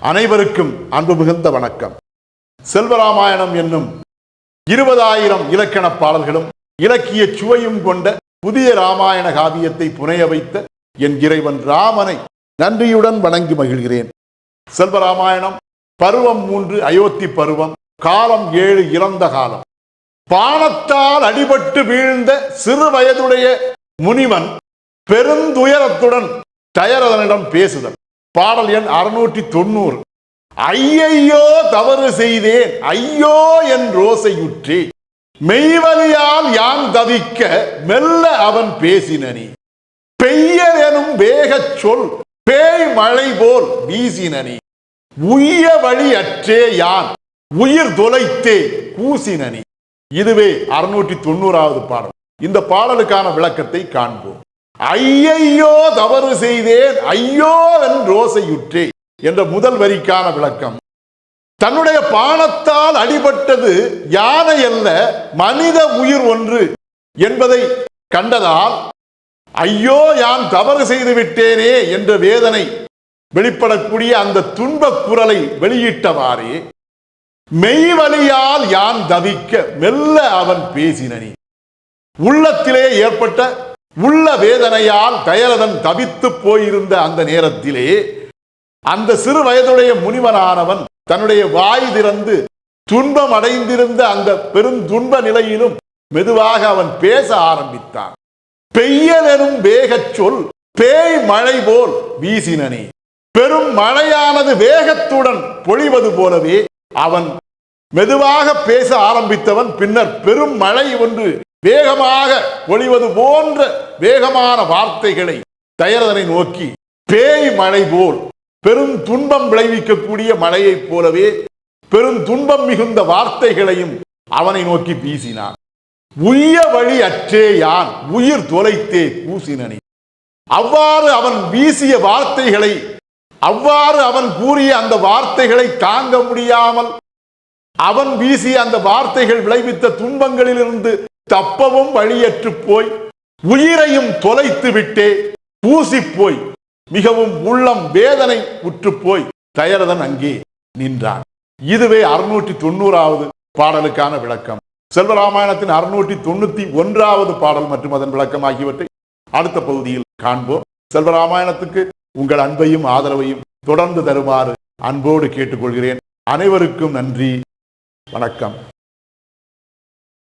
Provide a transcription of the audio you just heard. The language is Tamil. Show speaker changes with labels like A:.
A: அனைவருக்கும் அன்பு மிகுந்த வணக்கம். செல்வராமாயணம் என்னும் இருபதாயிரம் இலக்கண பாடல்களும் இலக்கிய சுவையும் கொண்ட புதிய ராமாயண காவியத்தை புனைய வைத்த என் இறைவன் ராமனை நன்றியுடன் வணங்கி மகிழ்கிறேன். செல்வராமாயணம் பருவம் மூன்று அயோத்தி பருவம் காலம் ஏழு இறந்த காலம். பானத்தால் அடிபட்டு வீழ்ந்த சிறு வயதுடைய முனிவன் பெருந்துயரத்துடன் தயரதனிடம் பேசுதல். பாடல் எண் அறுநூற்றி தொண்ணூறு. ஐயையோ தவறு செய்தேன். ஐயோ என் ரோசையுற்றி. மெய்வலியால் யான் தவிக்க மெல்ல அவன் பேசினனி பெய்யர் எனும் வேகச் சொல் பேய் மழை போல் வீசினனி உய்ய வழி அற்றே யான். உயிர் தொலைத்தே கூசினனி இதுவே அறுநூற்றி தொண்ணூறாவது பாடல். இந்த பாடலுக்கான விளக்கத்தை காண்போம். ஐயையோ தவறு செய்தேன் ஐயோ என் ரோசையுற்றே என்ற முதல் வரிக்கான விளக்கம். தன்னுடைய பானத்தால் அடிபட்டது யானை அல்ல மனித உயிர் ஒன்று என்பதை கண்டதால் ஐயோ யான் தவறு செய்து விட்டேனே என்ற வேதனை வெளிப்படக்கூடிய அந்த துன்பக் குரலை வெளியிட்டவாறே மெய்வலியால் யான் தவிக்க மெல்ல அவன் பேசினனி. உள்ளத்திலே ஏற்பட்ட உள்ள வேதனையால் தயரதன் தவித்து போயிருந்த அந்த நேரத்திலே அந்த சிறு வயதுடைய முனிவனானவன் தன்னுடைய வாய் திறந்து துன்பம் அடைந்திருந்த அந்த பெருந்துன்ப நிலையிலும் மெதுவாக அவன் பேச ஆரம்பித்தான். பெய்யலெனும் வேகச் சொல் பேய் மழை போல் வீசினனே. பெரும் மழையானது வேகத்துடன் பொழிவது போலவே அவன் மெதுவாக பேச ஆரம்பித்தவன் பின்னர் பெரும் மழை ஒன்று வேகமாக ஒளிவது போன்ற வேகமான வார்த்தைகளை தயரதனை நோக்கி பேய் மழை போல் பெரும் துன்பம் விளைவிக்கக்கூடிய மழையைப் போலவே பெரும் துன்பம் மிகுந்த வார்த்தைகளையும் அவனை நோக்கி வீசினான். உய்ய வழி அற்றே யான் உயிர் தொலைத்தே கூசினனி அவ்வாறு அவன் வீசிய வார்த்தைகளை அவ்வாறு அவன் கூறிய அந்த வார்த்தைகளை தாங்க முடியாமல் அவன் வீசிய அந்த வார்த்தைகள் விளைவித்த துன்பங்களிலிருந்து தப்பவும் வழியற்று போய் உயிரையும் தொலைத்து விட்டே பூசி போய் மிகவும் உள்ளம் வேதனை உற்று போய் தயரதன் அங்கே நின்றான். இதுவே அறுநூற்றி தொண்ணூறாவது பாடலுக்கான விளக்கம். செல்வராமாயணத்தின் அறுநூற்றி தொண்ணூத்தி ஒன்றாவது பாடல் மற்றும் அதன் விளக்கம் ஆகியவற்றை அடுத்த பகுதியில் காண்போம். செல்வராமாயணத்துக்கு உங்கள் அன்பையும் ஆதரவையும் தொடர்ந்து தருமாறு அன்போடு கேட்டுக்கொள்கிறேன். அனைவருக்கும் நன்றி. வணக்கம்.